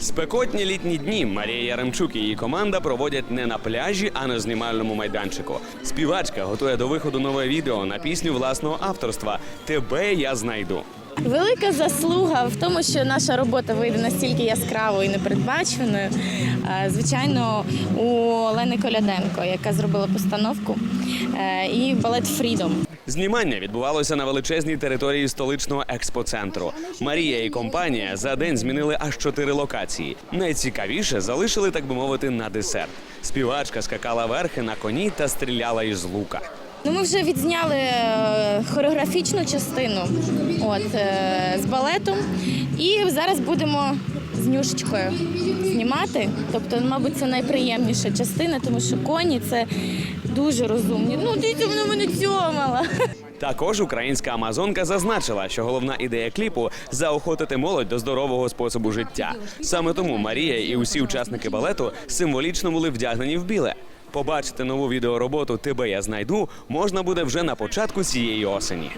Спекотні літні дні Марія Яремчук і її команда проводять не на пляжі, а на знімальному майданчику. Співачка готує до виходу нове відео на пісню власного авторства Тебе я знайду. Велика заслуга в тому, що наша робота вийде настільки яскравою і непередбаченою. Е, Звичайно, у Олени Коляденко, яка зробила постановку, е, і балет Фрідом. Знімання відбувалося на величезній території столичного експоцентру. Марія і компанія за день змінили аж чотири локації. Найцікавіше залишили, так би мовити, на десерт. Співачка скакала верхи на коні та стріляла із лука. Ну, ми вже відзняли е, хореографічну частину от, е, з балетом, і зараз будемо з нюшечкою знімати. Тобто, мабуть, це найприємніша частина, тому що коні це дуже розумні. Ну, дивіться, вона мене цьомала. Також українська амазонка зазначила, що головна ідея кліпу заохотити молодь до здорового способу життя. Саме тому Марія і усі учасники балету символічно були вдягнені в біле. Побачити нову відеороботу Тебе я знайду можна буде вже на початку цієї осені.